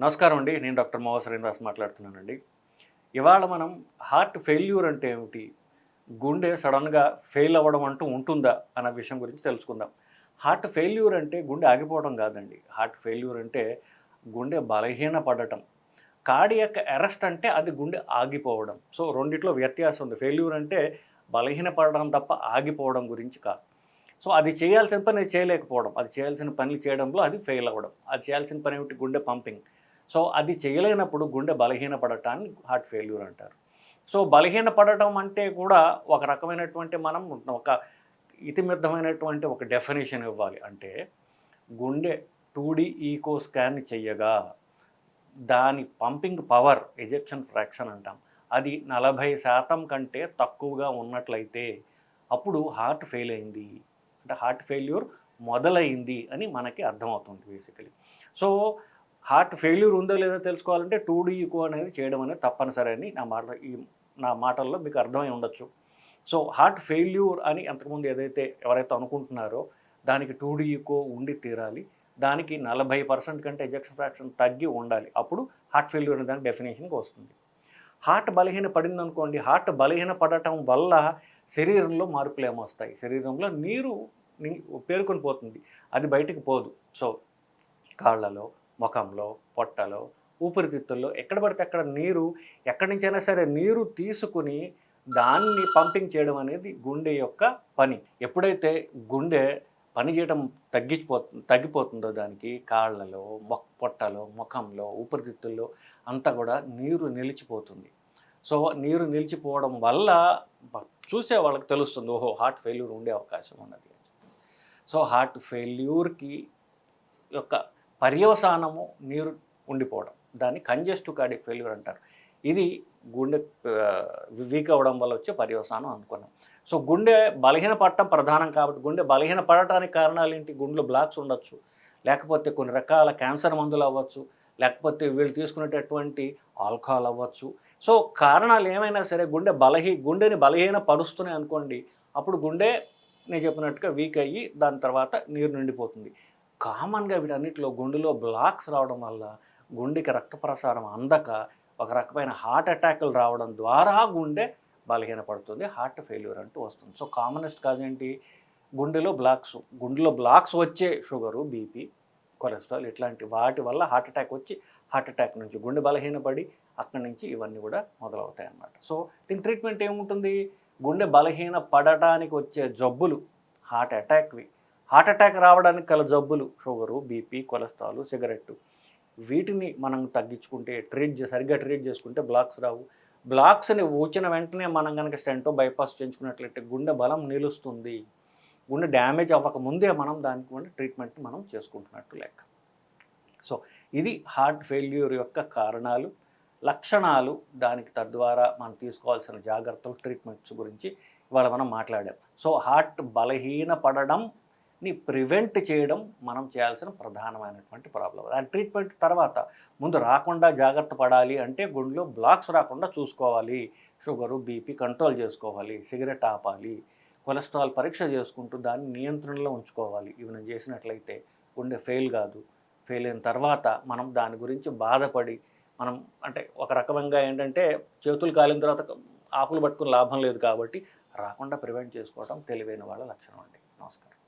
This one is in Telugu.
నమస్కారం అండి. నేను డాక్టర్ మోహ శ్రీనివాస్ మాట్లాడుతున్నానండి. ఇవాళ మనం హార్ట్ ఫెయిల్యూర్ అంటే ఏమిటి? గుండె సడన్గా ఫెయిల్ అవ్వడం అంటూ ఉంటుందా? అన్న విషయం గురించి తెలుసుకుందాం. హార్ట్ ఫెయిల్యూర్ అంటే గుండె ఆగిపోవడం కాదండి. హార్ట్ ఫెయిల్యూర్ అంటే గుండె బలహీన పడటం. కార్డియక్ అరెస్ట్ అంటే అది గుండె ఆగిపోవడం. సో రెండిట్లో వ్యత్యాసం ఉంది. ఫెయిల్యూర్ అంటే బలహీన పడడం తప్ప ఆగిపోవడం గురించి కాదు. సో అది చేయాల్సిన పని చేయలేకపోవడం. అది చేయాల్సిన పనులు చేయడంలో అది ఫెయిల్ అవ్వడం. అది చేయాల్సిన పని ఏమిటి? గుండె పంపింగ్. సో అది చేయలేనప్పుడు గుండె బలహీన పడటాన్ని హార్ట్ ఫెయిల్యూర్ అంటారు. సో బలహీనపడటం అంటే కూడా ఒక రకమైనటువంటి మనం ఒక ఇతిమిద్దమైనటువంటి ఒక డెఫినేషన్ ఇవ్వాలి. అంటే గుండె టూ డి ఈకో స్కాన్ చెయ్యగా దాని పంపింగ్ పవర్ ఎజెక్షన్ ఫ్రాక్షన్ అంటాం. అది నలభై శాతం కంటే తక్కువగా ఉన్నట్లయితే అప్పుడు హార్ట్ ఫెయిల్ అయింది. అంటే హార్ట్ ఫెయిల్యూర్ మొదలైంది అని మనకి అర్థమవుతుంది బేసికలీ. సో హార్ట్ ఫెయిల్యూర్ ఉందో లేదో తెలుసుకోవాలంటే టూ డీ ఈకో అనేది చేయడం అనేది తప్పనిసరి అని నా మాట ఈ నా మాటల్లో మీకు అర్థమై ఉండొచ్చు. సో హార్ట్ ఫెయిల్యూర్ అని అంతకుముందు ఏదైతే ఎవరైతే అనుకుంటున్నారో దానికి టూ డీ ఈకో ఉండి తీరాలి. దానికి నలభై పర్సెంట్ కంటే ఎజెక్షన్ ఫ్రాక్షన్ తగ్గి ఉండాలి. అప్పుడు హార్ట్ ఫెయిల్యూర్ అనే దాని డెఫినేషన్కి వస్తుంది. హార్ట్ బలహీన పడింది అనుకోండి హార్ట్ బలహీన పడటం వల్ల శరీరంలో మార్పులు ఏమొస్తాయి? శరీరంలో నీరు పేరుకొని పోతుంది. అది బయటికి పోదు. సో కాళ్ళలో ముఖంలో పొట్టలో ఊపిరితిత్తుల్లో ఎక్కడ పడితే అక్కడ నీరు ఎక్కడి నుంచైనా సరే నీరు తీసుకుని దాన్ని పంపింగ్ చేయడం అనేది గుండె యొక్క పని. ఎప్పుడైతే గుండె పని చేయడం తగ్గిపో తగ్గిపోతుందో దానికి కాళ్ళలో మొక్ పొట్టలో ముఖంలో ఊపిరితిత్తుల్లో అంతా కూడా నీరు నిలిచిపోతుంది. సో నీరు నిలిచిపోవడం వల్ల చూసే వాళ్ళకి తెలుస్తుంది ఓహో హార్ట్ ఫెయిల్యూర్ ఉండే అవకాశం ఉన్నది సో హార్ట్ ఫెయిల్యూర్కి యొక్క పర్యవసానము నీరు ఉండిపోవడం. దాన్ని కంజెస్టివ్ కార్డియక్ ఫెయిల్యూర్ అంటారు. ఇది గుండె వీక్ అవ్వడం వల్ల వచ్చే పర్యవసానం అనుకున్నాం. సో గుండె బలహీన పడటం ప్రధానం కాబట్టి గుండె బలహీన పడటానికి కారణాలు ఏంటి? గుండెలో బ్లాక్స్ ఉండొచ్చు. లేకపోతే కొన్ని రకాల క్యాన్సర్ మందులు అవ్వచ్చు. లేకపోతే వీళ్ళు తీసుకునేటటువంటి ఆల్కహాల్ అవ్వచ్చు. సో కారణాలు ఏమైనా సరే గుండె బలహీ గుండెని బలహీన పరుస్తున్నాయి అనుకోండి అప్పుడు గుండె నేను చెప్పినట్టుగా వీక్ అయ్యి దాని తర్వాత నీరు నిండిపోతుంది. కామన్గా వీటన్నిటిలో గుండెలో బ్లాక్స్ రావడం వల్ల గుండెకి రక్త ప్రసారం అందక ఒక రకమైన హార్ట్ అటాకులు రావడం ద్వారా గుండె బలహీనపడుతుంది హార్ట్ ఫెయిల్యూర్ అంటూ వస్తుంది. సో కామనెస్ట్ కాజ్ ఏంటి? గుండెలో బ్లాక్స్ గుండెలో బ్లాక్స్ వచ్చే షుగరు బీపీ కొలెస్ట్రాల్ ఇట్లాంటి వాటి వల్ల హార్ట్ అటాక్ వచ్చి హార్ట్ అటాక్ నుంచి గుండె బలహీనపడి అక్కడి నుంచి ఇవన్నీ కూడా మొదలవుతాయి అన్నమాట సో దీని ట్రీట్మెంట్ ఏముంటుంది? గుండె బలహీన పడటానికి వచ్చే జబ్బులు హార్ట్ అటాక్వి హార్ట్ అటాక్ రావడానికి కల జబ్బులు షుగరు బీపీ కొలెస్ట్రాల్ సిగరెట్టు. వీటిని మనం తగ్గించుకుంటే ట్రీట్ సరిగ్గా ట్రీట్ చేసుకుంటే బ్లాక్స్ రావు. బ్లాక్స్ని వచ్చిన వెంటనే మనం కనుక స్టెంటో బైపాస్ చేయించుకున్నట్లయితే గుండె బలం నిలుస్తుంది. గుండె డ్యామేజ్ అవ్వక ముందే మనం దానికి ట్రీట్మెంట్ మనం చేసుకుంటున్నట్టు లెక్క. సో ఇది హార్ట్ ఫెయిల్యూర్ యొక్క కారణాలు లక్షణాలు. దానికి తద్వారా మనం తీసుకోవాల్సిన జాగ్రత్తలు ట్రీట్మెంట్స్ గురించి ఇవాళ మనం మాట్లాడాం. సో హార్ట్ బలహీన పడడం ని ప్రివెంట్ చేయడం మనం చేయాల్సిన ప్రధానమైనటువంటి ప్రాబ్లం దాని ట్రీట్మెంట్ తర్వాత ముందు రాకుండా జాగ్రత్త పడాలి అంటే గుండెలో బ్లాక్స్ రాకుండా చూసుకోవాలి. షుగరు బీపీ కంట్రోల్ చేసుకోవాలి. సిగరెట్ ఆపాలి. కొలెస్ట్రాల్ పరీక్ష చేసుకుంటూ దాన్ని నియంత్రణలో ఉంచుకోవాలి. ఇవి చేసినట్లయితే గుండె ఫెయిల్ కాదు. ఫెయిల్ అయిన తర్వాత మనం దాని గురించి బాధపడి మనం అంటే ఒక రకంగా ఏంటంటే చేతులు కాలిన తర్వాత ఆకులు పట్టుకుని లాభం లేదు కాబట్టి రాకుండా ప్రివెంట్ చేసుకోవడం తెలివైన వాళ్ళ లక్షణం అండి. నమస్కారం.